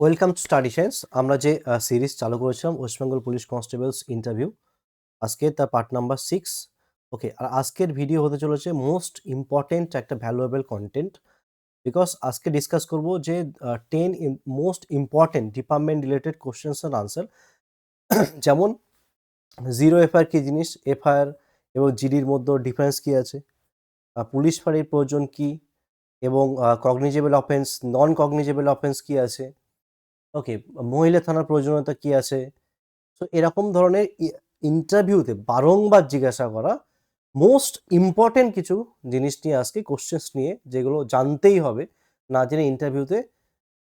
Welcome to study science আমরা যে series চালু করেছিলাম West Bengal police constables interview আজকে তার পার্ট নাম্বার সিক্স ওকে আর আজকের ভিডিও হতে চলেছে মোস্ট ইম্পর্টেন্ট একটা ভ্যালুয়েবল কন্টেন্ট বিকজ আজকে ডিসকাস করব যে ten most important department related questions and answer যেমন জিরো এফআইআর কী জিনিস? এফআইআর এবং জিডির মধ্যে ডিফারেন্স কী আছে? পুলিশ ফাঁড়ির প্রয়োজন কী? এবং cognizable offence non cognizable offence কী আছে? ওকে, মহিলা থানার প্রয়োজনীয়তা কি আছে? তো এরকম ধরনের ইন্টারভিউতে বারংবার জিজ্ঞাসা করা মোস্ট ইম্পর্টেন্ট কিছু জিনিস নিয়ে আজকে কোশ্চেন্স নিয়ে যেগুলো জানতেই হবে, না জেনে ইন্টারভিউতে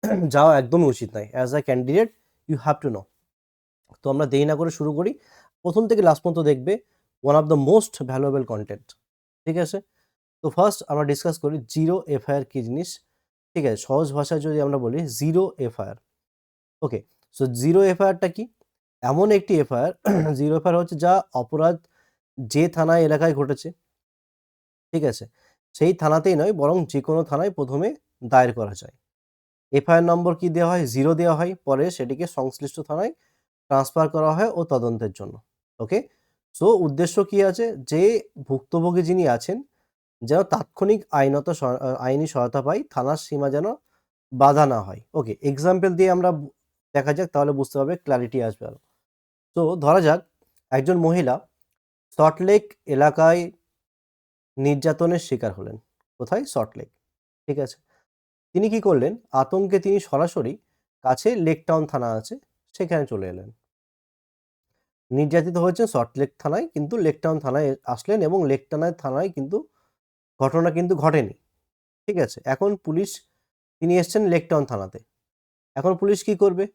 যাওয়া একদমই উচিত নয়। As a candidate you have to know তো আমরা দেরি না করে শুরু করি। প্রথম থেকে লাস্ট পর্যন্ত দেখবে one of the most valuable content ঠিক আছে? তো ফার্স্ট আমরা ডিসকাস করি জিরো এফআইআর কী জিনিস? ঠিক আছে, সহজ ভাষায় যদি আমরা বলি zero FIR okay so zero এফআইআরটা কি? এমন একটি এফআইআর জিরো এফআইআর হচ্ছে যা অপরাধ যে থানায়, এলাকায় ঘটেছে। ঠিক আছে? সেই থানাতেই নয়, বরং যে কোনো থানায় প্রথমে দায়ের করা যায়। এফআইআর নম্বর কি দেওয়া হয়? জিরো দেওয়া হয়। পরে সেটিকে সংশ্লিষ্ট থানায় ট্রান্সফার করা হয় ও তদন্তের জন্য। ওকে সো উদ্দেশ্য কি আছে? যে ভুক্তভোগী যিনি আছেন, যেন তাৎক্ষণিক আইনত আইনি সহায়তা পায়, থানার সীমা যেন বাধা না হয়। ওকে এক্সাম্পল দিয়ে আমরা দেখা যাক, তাহলে বুঝতে পারবে ক্ল্যারিটি আসবে আরও। তো ধরা যাক, একজন মহিলা সল্টলেক এলাকায় নির্যাতনের শিকার হলেন। কোথায়? সল্টলেক ঠিক আছে। তিনি কি করলেন? আতঙ্কে তিনি সরাসরি কাছে লেক টাউন থানা আছে, সেখানে চলে এলেন। নির্যাতিত হয়েছেন সল্টলেক থানায়, কিন্তু লেক টাউন থানায় আসলেন এবং লেক টাউনের থানায় কিন্তু ঘটনা কিন্তু ঘটেনি, ঠিক আছে। এখন পুলিশ, তিনি এসছেন লেক টাউন থানাতে। এখন পুলিশ কি করবে?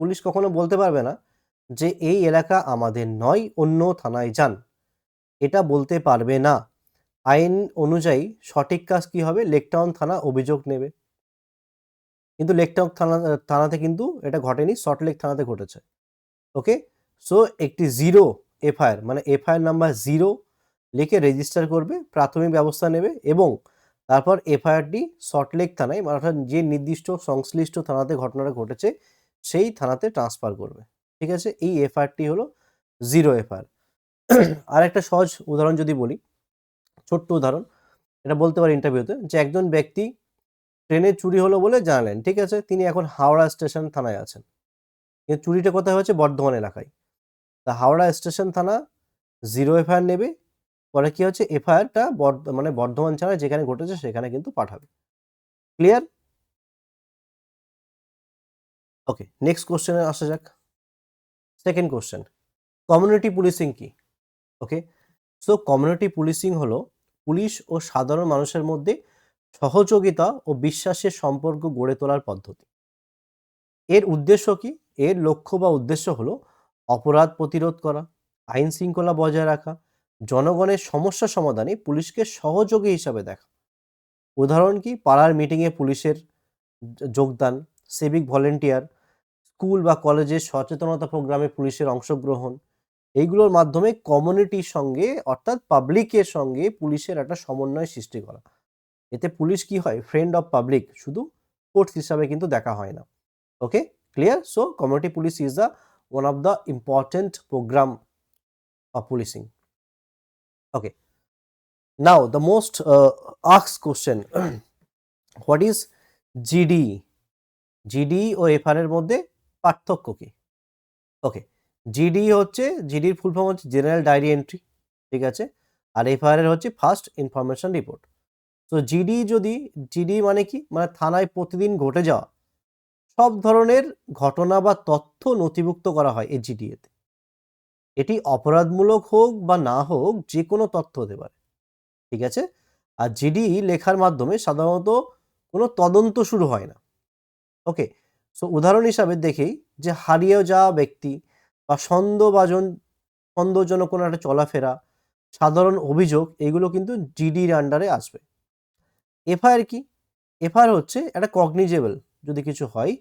পুলিশ কখনো বলতে পারবে না যে এই এলাকা আমাদের নয়, অন্য থানায় যান। এটা বলতে পারবে না। আইন অনুযায়ী সঠিক কাজ কি হবে লেকটাউন থানা অভিযোগ নেবে। কিন্তু লেকটাউন থানা, থানাতে কিন্তু এটা ঘটেনি সল্টলেক থানাতে ঘটেছে। ওকে? সো, একটি জিরো এফআইআর মানে এফআইআর নাম্বার জিরো লিখে রেজিস্টার করবে, প্রাথমিক ব্যবস্থা নেবে এবং তারপর এফআইআরটি সল্টলেক থানায় মানে অর্থাৎ যে নির্দিষ্ট সংশ্লিষ্ট থানাতে ঘটনাটা ঘটেছে সেই থানাতে ট্রান্সফার করবে। ঠিক আছে? এই এফআইআরটি হলো জিরো এফআইআর আর একটা সহজ উদাহরণ যদি বলি, ছোট্ট উদাহরণ, এটা বলতে পারি ইন্টারভিউতে যে একজন ব্যক্তি ট্রেনে চুরি হলো বলে জানালেন, ঠিক আছে? তিনি এখন হাওড়া স্টেশন থানায় আছেন। কিন্তু চুরিটা কোথায় হচ্ছে বর্ধমান এলাকায়। তা হাওড়া স্টেশন থানা জিরো এফআইআর নেবে, পরে কি হচ্ছে? এফআইআরটা বর্ধ মানে বর্ধমান ছাড়া যেখানে ঘটেছে সেখানে কিন্তু পাঠাবে। ক্লিয়ার ওকে নেক্সট কোশ্চেনে আসা যাক। সেকেন্ড কোশ্চেন কমিউনিটি পুলিশিং কি? ওকে সো কমিউনিটি পুলিশিং হলো পুলিশ ও সাধারণ মানুষের মধ্যে সহযোগিতা ও বিশ্বাসের সম্পর্ক গড়ে তোলার পদ্ধতি। এর উদ্দেশ্য কি? এর লক্ষ্য বা উদ্দেশ্য হলো অপরাধ প্রতিরোধ করা, আইন শৃঙ্খলা বজায় রাখা, জনগণের সমস্যা সমাধানে পুলিশকে সহযোগী হিসাবে দেখা। উদাহরণ কি? পাড়ার মিটিংয়ে পুলিশের যোগদান সিভিক ভলেন্টিয়ার স্কুল বা কলেজের সচেতনতা প্রোগ্রামে পুলিশের অংশগ্রহণ। এইগুলোর মাধ্যমে কমিউনিটির সঙ্গে, অর্থাৎ পাবলিকের সঙ্গে পুলিশের একটা সমন্বয় সৃষ্টি করা। এতে পুলিশ কি হয়? ফ্রেন্ড অফ পাবলিক শুধু ফোর্স হিসাবে কিন্তু দেখা হয় না। Okay clear so community police is the one of the important program of policing okay now the most আক্স question what is GD GD O FIR এর মধ্যে পার্থক্য কি? ওকে জিডি হচ্ছে জিডির ফুল ফর্ম হচ্ছে জেনারেল ডায়েরি এন্ট্রি ঠিক আছে? আর এফআইআর এর হচ্ছে ফার্স্ট ইনফরমেশন রিপোর্ট তো জিডি যদি জিডি মানে কি? মানে থানায় প্রতিদিন ঘটে যাওয়া, সব ধরনের ঘটনা বা তথ্য নথিভুক্ত করা হয় এই জিডিএতে এটি অপরাধমূলক হোক বা না হোক যে কোনো তথ্য হতে পারে, ঠিক আছে? আর জিডি লেখার মাধ্যমে সাধারণত কোনো তদন্ত শুরু হয় না। ওকে সো উদাহরণ হিসাবে দেখি যে হারিয়ে যাওয়া ব্যক্তি বা সন্দেহভাজন সন্দেহজনক কোনো একটা চলাফেরা, সাধারণ অভিযোগ, এগুলো কিন্তু জিডির আন্ডারে আসবে। এফআইআর কি? এফআইআর হচ্ছে একটা কগনিজেবল যদি কিছু হয়,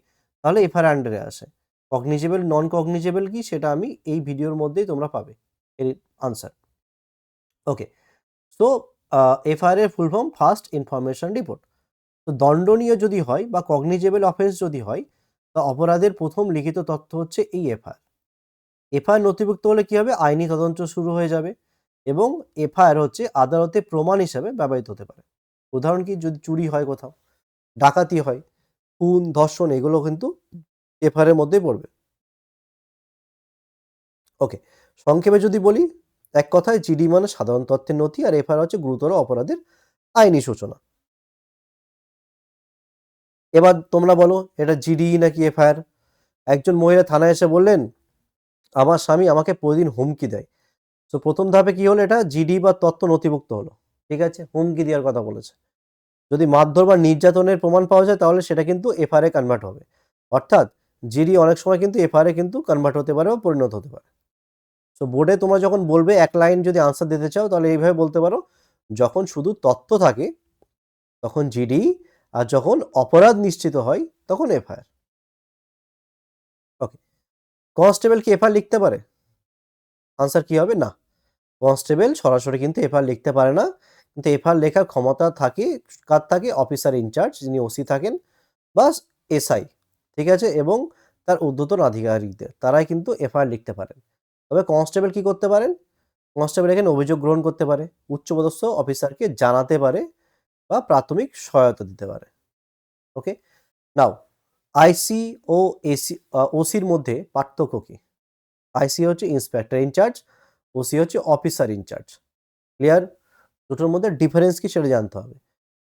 তাহলে এফআইআর আন্ডারে আসে। কগনিজেবল নন কগনিজেবল কি? সেটা আমি এই ভিডিওর মধ্যেই তোমরা পাবে, এর আনসার ওকে সো এফআইআর এর full form first information report তো দণ্ডনীয় যদি হয় বা কগনিজেবল অফেন্স যদি হয় তা অপরাধের প্রথম লিখিত তথ্য হচ্ছে এই এফআইআর। এফআইআর নথিভুক্ত হলে কি হবে? আইনি তদন্ত শুরু হয়ে যাবে এবং এফআইআর হচ্ছে আদালতে প্রমাণ হিসাবে ব্যবহৃত হতে পারে। উদাহরণ কি? যদি চুরি হয় কোথাও, ডাকাতি হয়, খুন, ধর্ষণ, এগুলো কিন্তু এফআইআর এর মধ্যেই পড়বে। ওকে, সংক্ষেপে যদি বলি, এক কথায় জিডি মানে সাধারণ তথ্যের নথি আর এফআইআর হচ্ছে গুরুতর অপরাধের আইনি সূচনা। এবার তোমরা বলো, এটা জিডি নাকি এফআইআর একজন মহিলা থানায় এসে বললেন, আমার স্বামী আমাকে প্রতিদিন হুমকি দেয়। তো প্রথম ধাপে কি হলো এটা? জিডি বা তত্ত্ব নথিভুক্ত হলো। ঠিক আছে? হুমকি দেওয়ার কথা বলেছে। যদি মারধর বা নির্যাতনের প্রমাণ পাওয়া যায়, তাহলে সেটা কিন্তু এফআইআর কনভার্ট হবে। অর্থাৎ জিডি অনেক সময় কিন্তু এফআইআর কিন্তু কনভার্ট হতে পারে বা পরিণত হতে পারে। তো বোর্ডে তোমরা যখন বলবে, এক লাইন যদি আনসার দিতে চাও, তাহলে এইভাবে বলতে পারো, যখন শুধু তথ্য থাকে, তখন জিডি আর যখন অপরাধ নিশ্চিত হয়, তখন এফআইআর। ওকে কনস্টেবল কি এফআইআর লিখতে পারে? আনসার কি হবে? না। কনস্টেবল সরাসরি কিন্তু এফআইআর লিখতে পারে না। কিন্তু এফআইআর লেখার ক্ষমতা থাকে, কার থাকে? অফিসার ইনচার্জ যিনি ওসি থাকেন, বা এসআই। ঠিক আছে? এবং তার ঊর্ধ্বতন আধিকারিকদের। তারাই কিন্তু এফআইআর লিখতে পারেন। তবে কনস্টেবল কি করতে পারেন? কনস্টেবল এখানে অভিযোগ গ্রহণ করতে পারে। উচ্চপদস্থ অফিসারকে জানাতে পারে। বা প্রাথমিক সহায়তা দিতে পারে। ওকে নাও আইসি ও এসি ওসির মধ্যে পার্থক্য কি? আইসি হচ্ছে ইন্সপেক্টর ইনচার্জ ওসি হচ্ছে অফিসার ইনচার্জ ক্লিয়ার দুটোর মধ্যে ডিফারেন্স কি সেটা জানতে হবে।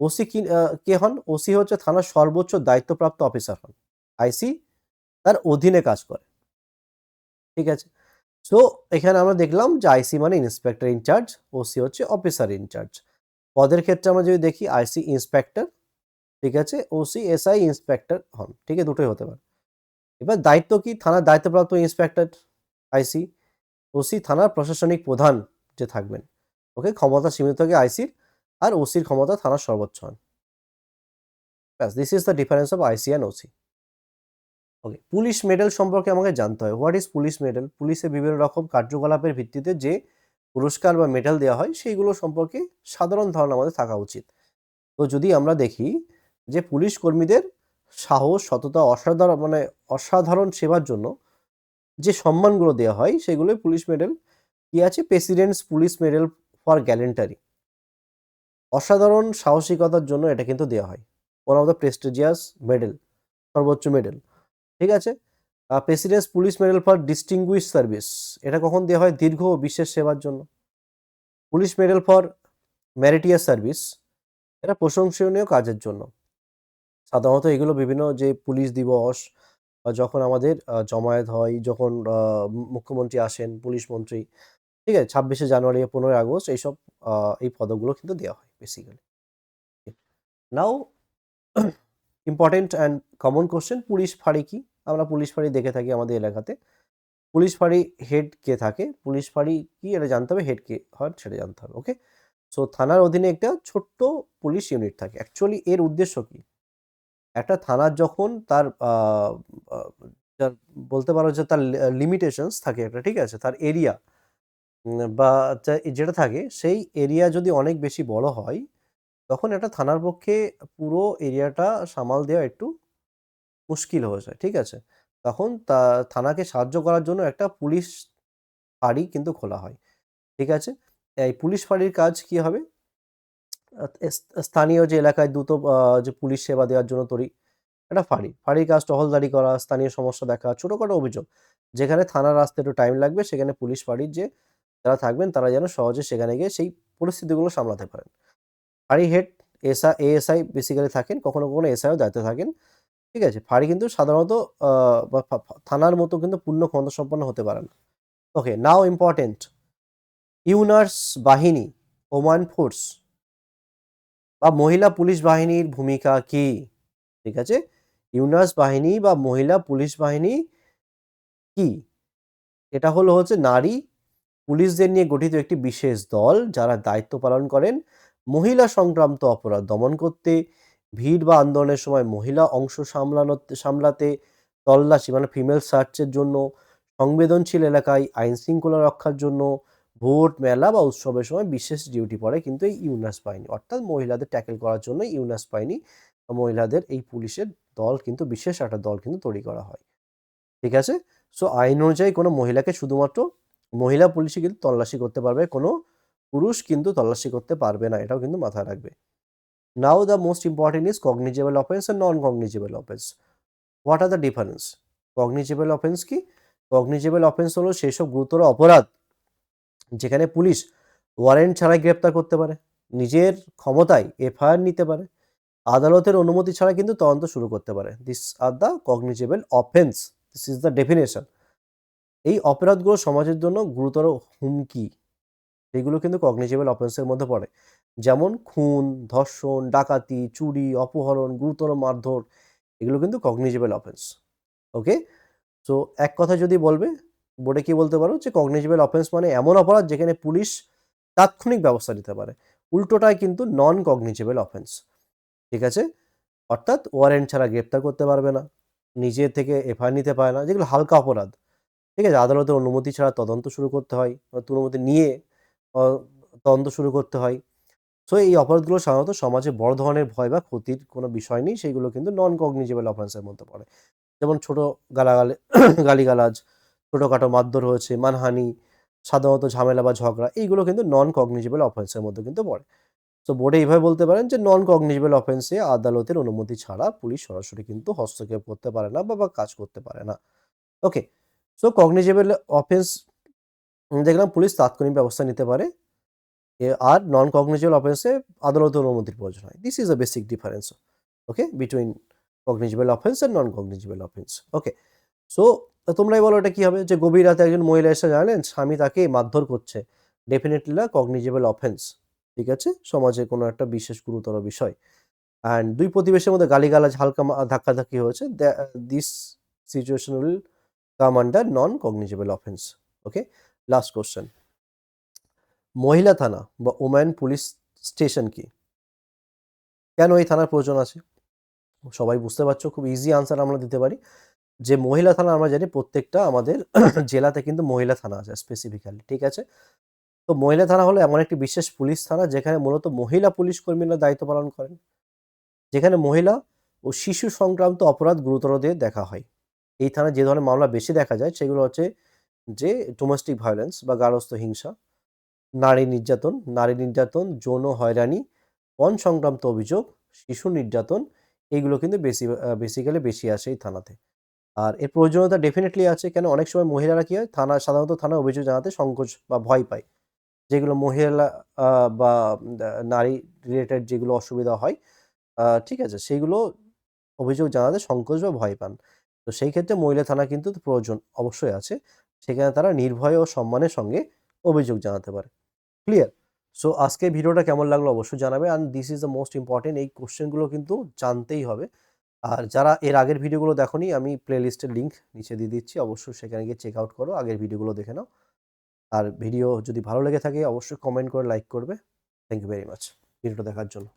ওসি কি কে হন? ওসি হচ্ছে থানার সর্বোচ্চ দায়িত্বপ্রাপ্ত অফিসার হন। আইসি তার অধীনে কাজ করে। ঠিক আছে? সো এখানে আমরা দেখলাম যে আইসি মানে ইন্সপেক্টর ইনচার্জ ওসি হচ্ছে অফিসার ইনচার্জ পদের ক্ষেত্রে আমরা যদি দেখি আইসি ইন্সপেক্টর ঠিক আছে? ওসি এসআই ইন্সপেক্টর হন, ঠিক আছে? দুটোই হতে পারে। এবার দায়িত্ব কি? থানার দায়িত্বপ্রাপ্ত ইন্সপেক্টর আইসি ওসি থানার প্রশাসনিক প্রধান যে থাকবেন, ওকে ক্ষমতা সীমিত থাকে আইসির আর ওসির ক্ষমতা থানার সর্বোচ্চ হন ব্যাস this is the difference of IC and OC okay, police medal সম্পর্কে আমাকে জানতে হয়। হোয়াট ইজ পুলিশ মেডেল পুলিশে বিভিন্ন রকম কার্যকলাপের ভিত্তিতে যে পুরস্কার বা মেডেল দেওয়া হয়, সেইগুলো সম্পর্কে সাধারণ ধারণা আমাদের থাকা উচিত। তো যদি আমরা দেখি যে পুলিশ কর্মীদের সাহস, সততা, অসাধারণ মানে অসাধারণ সেবার জন্য যে সম্মানগুলো দেওয়া হয়, সেগুলোই পুলিশ মেডেল কি আছে? President's police medal for gallantry অসাধারণ সাহসিকতার জন্য এটা কিন্তু দেওয়া হয়। One of the prestigious medal সর্বোচ্চ মেডেল ঠিক আছে? President's police medal for distinguish service. এটা কখন দেওয়া হয়? দীর্ঘ বিশেষ সেবার জন্য। Police medal for meritorious service. এটা প্রশংসনীয় কাজের জন্য। সাধারণত এগুলো বিভিন্ন যে পুলিশ দিবস যখন আমাদের জমায়েত হয়, যখন মুখ্যমন্ত্রী আসেন, পুলিশ মন্ত্রী, ঠিক আছে, ছাব্বিশে জানুয়ারি পনেরোই আগস্ট, এইসব এই পদকগুলো কিন্তু দেওয়া হয় basically now important and common question police ফাঁড়ি কি? আমরা পুলিশ ফাঁড়ি দেখে থাকি আমাদের এলাকাতে। পুলিশ ফাঁড়ি হেড কে থাকে? পুলিশ ফাঁড়ি কি এটা জানতে হবে, হেড কে হয় সেটা জানতে হবে ওকে সো থানার অধীনে একটা ছোট্ট পুলিশ ইউনিট থাকে। অ্যাকচুয়ালি এর উদ্দেশ্য কি? একটা থানার যখন তার বলতে পারো যে তার লিমিটেশনস থাকে একটা, ঠিক আছে? তার এরিয়া বা যেটা থাকে, সেই এরিয়া যদি অনেক বেশি বড় হয়, তখন একটা থানার পক্ষে পুরো এরিয়াটা সামাল দেওয়া একটু মুশকিল হয়ে যায়, ঠিক আছে? তখন তা, থানাকে সাহায্য করার জন্য একটা পুলিশ ফাঁড়ি কিন্তু খোলা হয়, ঠিক আছে? এই পুলিশ ফাঁড়ির কাজ কি হবে? স্থানীয় যে এলাকায় দ্রুত যে পুলিশ সেবা দেওয়ার জন্য তৈরি একটা ফাঁড়ি, ফাঁড়ির কাজ টহলদারি করা, স্থানীয় সমস্যা দেখা, ছোটোখাটো অভিযোগ, যেখানে থানার আসতে একটু টাইম লাগবে, সেখানে পুলিশ ফাঁড়ির যে যারা থাকবেন, তারা যেন সহজে সেখানে গিয়ে সেই পরিস্থিতিগুলো সামলাতে পারেন। ফাঁড়ি হেড, এসআই, এএসআই বেসিক্যালি থাকেন, কখনো কখনো এসআইও দায়িত্বে থাকেন। ঠিক আছে? ফাঁড়ি কিন্তু সাধারণত থানার মতো কিন্তু পূর্ণ ক্ষমতা সম্পন্ন হতে পারে না। ওকে নাও ইম্পর্টেন্ট ইউনার্স বাহিনী ওমান ফোর্স বা মহিলা পুলিশ বাহিনীর ভূমিকা কি? ঠিক আছে? ইউনার্স বাহিনী বা মহিলা পুলিশ বাহিনী কি? এটা হলো হচ্ছে নারী পুলিশদের নিয়ে গঠিত একটি বিশেষ দল যারা দায়িত্ব পালন করেন। মহিলা সংক্রান্ত অপরাধ দমন করতে ভিড় বা আন্দোলনের সময় মহিলা অংশ সামলানো, সামলাতে তল্লাশি মানে ফিমেল সার্চের জন্য, সংবেদনশীল এলাকায় আইন শৃঙ্খলা রক্ষার জন্য ভোট, মেলা বা উৎসবের সময় বিশেষ ডিউটি পড়ে, কিন্তু এই ইউনাস বাহিনী, অর্থাৎ মহিলাদের ট্যাকেল করার জন্য ইউনাস বাহিনী, মহিলাদের এই পুলিশের দল কিন্তু, বিশেষ একটা দল কিন্তু তৈরি করা হয়। ঠিক আছে? সো আইন অনুযায়ী কোনো মহিলাকে শুধুমাত্র মহিলা পুলিশে কিন্তু তল্লাশি করতে পারবে, কোনো পুরুষ কিন্তু তল্লাশি করতে পারবে না, এটাও কিন্তু মাথায় রাখবে। The most important is cognizable offence and non cognizable offence what are the difference cognizable offence কি? কগনিজেবল অফেন্স হলো সেই সব গুরুতর অপরাধ যেখানে পুলিশ ওয়ারেন্ট ছাড়াই গ্রেপ্তার করতে পারে, নিজের ক্ষমতায় এফআইআর নিতে পারে, আদালতের অনুমতি ছাড়া কিন্তু তদন্ত শুরু করতে পারে। This are the cognizable offence this is the definition এই অপরাধগুলো সমাজের জন্য গুরুতর হুমকি। এগুলো কিন্তু কগনিজেবল অফেন্সের মধ্যে পড়ে। যেমন খুন, ধর্ষণ, ডাকাতি, চুরি, অপহরণ, গুরুতর মারধর, এগুলো কিন্তু কগনিজেবল অফেন্স ওকে সো এক কথা যদি বলবে, বোর্ডে কি বলতে পারো? যে কগনিজেবল অফেন্স মানে এমন অপরাধ যেখানে পুলিশ তাৎক্ষণিক ব্যবস্থা নিতে পারে। উল্টোটাই কিন্তু নন কগনিজেবল অফেন্স ঠিক আছে? অর্থাৎ ওয়ারেন্ট ছাড়া গ্রেপ্তার করতে পারবে না, নিজে থেকে এফআইআর নিতে পারে না, যেগুলো হালকা অপরাধ, ঠিক আছে? আদালতের অনুমতি ছাড়া তদন্ত শুরু করতে হয় অনুমতি নিয়ে তদন্ত শুরু করতে হয়। সো এই অপরাধগুলো সাধারণত সমাজে বড় ধরনের ভয় বা ক্ষতির কোনো বিষয় নেই। সেইগুলো কিন্তু নন কগনিজেবল অফেন্সের মধ্যে পড়ে। যেমন ছোট গালাগালে, গালিগালাজ, ছোটোখাটো মারধর হয়েছে, মানহানি, সাধারণত ঝামেলা বা ঝগড়া, এইগুলো কিন্তু নন কগনিজেবল অফেন্সের মধ্যে কিন্তু পড়ে। তো বোর্ডে এইভাবে বলতে পারেন যে নন কগনিজেবল অফেন্সে আদালতের অনুমতি ছাড়া পুলিশ সরাসরি কিন্তু হস্তক্ষেপ করতে পারে না বা কাজ করতে পারে না। ওকে সো কগনিজেবল অফেন্স দেখলাম পুলিশ তাৎক্ষণিক ব্যবস্থা নিতে পারে। আর নন কগনিজেবল অফেন্সে আদালতের অনুমতির প্রয়োজন হয়। This is a basic difference okay between cognizable offence and non cognizable offence okay so তোমরাই বলো এটা কি হবে? যে গভীর রাতে একজন মহিলা এসে জানেন স্বামী তাকে মারধর করছে। ডেফিনেটলি না কগনিজেবল অফেন্স ঠিক আছে? সমাজে কোনো একটা বিশেষ গুরুতর বিষয়। অ্যান্ড দুই প্রতিবেশীর মধ্যে গালিগালাজ, হালকা ধাক্কাধাক্কি হয়েছে। This situation will come under non cognizable offence okay last question মহিলা থানা বা ওম্যান পুলিশ স্টেশন কি? কেন এই থানার প্রয়োজন আছে? সবাই বুঝতে পারছ, খুব ইজি আনসার আমরা দিতে পারি। যে মহিলা থানা আমরা জানি প্রত্যেকটা আমাদের জেলাতে কিন্তু মহিলা থানা আছে স্পেসিফিক্যালি ঠিক আছে? তো মহিলা থানা হলো এমন একটি বিশেষ পুলিশ থানা যেখানে মূলত মহিলা পুলিশ কর্মীরা দায়িত্ব পালন করেন। যেখানে মহিলা ও শিশু সংক্রান্ত অপরাধ গুরুতর দিয়ে দেখা হয়। এই থানায় যে ধরনের মামলা বেশি দেখা যায় সেগুলো হচ্ছে যে ডোমেস্টিক ভায়োলেন্স বা গার্হস্থ্য হিংসা। নারী নির্যাতন নারী নির্যাতন, যৌন হয়রানি পণ সংক্রান্ত অভিযোগ, শিশু নির্যাতন এইগুলো কিন্তু বেশি বেসিক্যালি বেশি আসে এই থানাতে। আর এর প্রয়োজনীয়তা ডেফিনেটলি আছে কেন? অনেক সময় মহিলারা কী হয়? থানা, সাধারণত থানায় অভিযোগ জানাতে সংকোচ বা ভয় পায়। যেগুলো মহিলা বা নারী রিলেটেড যেগুলো অসুবিধা হয় ঠিক আছে সেইগুলো অভিযোগ জানাতে সংকোচ বা ভয় পান। তো সেই ক্ষেত্রে মহিলা থানা কিন্তু প্রয়োজন অবশ্যই আছে। সেখানে তারা নির্ভয় ও সম্মানের সঙ্গে অভিযোগ জানাতে পারে। ক্লিয়ার সো আজকে ভিডিওটা কেমন লাগল অবশ্যই জানাবে। And this is the most important এই কোশ্চেনগুলো কিন্তু জানতেই হবে। আর যারা এর আগের ভিডিওগুলো দেখনি, আমি প্লে লিস্টের লিঙ্ক নিচে দিয়ে দিচ্ছি। অবশ্যই সেখানে গিয়ে চেক আউট করো, আগের ভিডিওগুলো দেখে নাও। আর ভিডিও যদি ভালো লেগে থাকে, অবশ্যই কমেন্ট করে লাইক করবে। থ্যাংক ইউ ভেরি মাচ ভিডিওটা দেখার জন্য।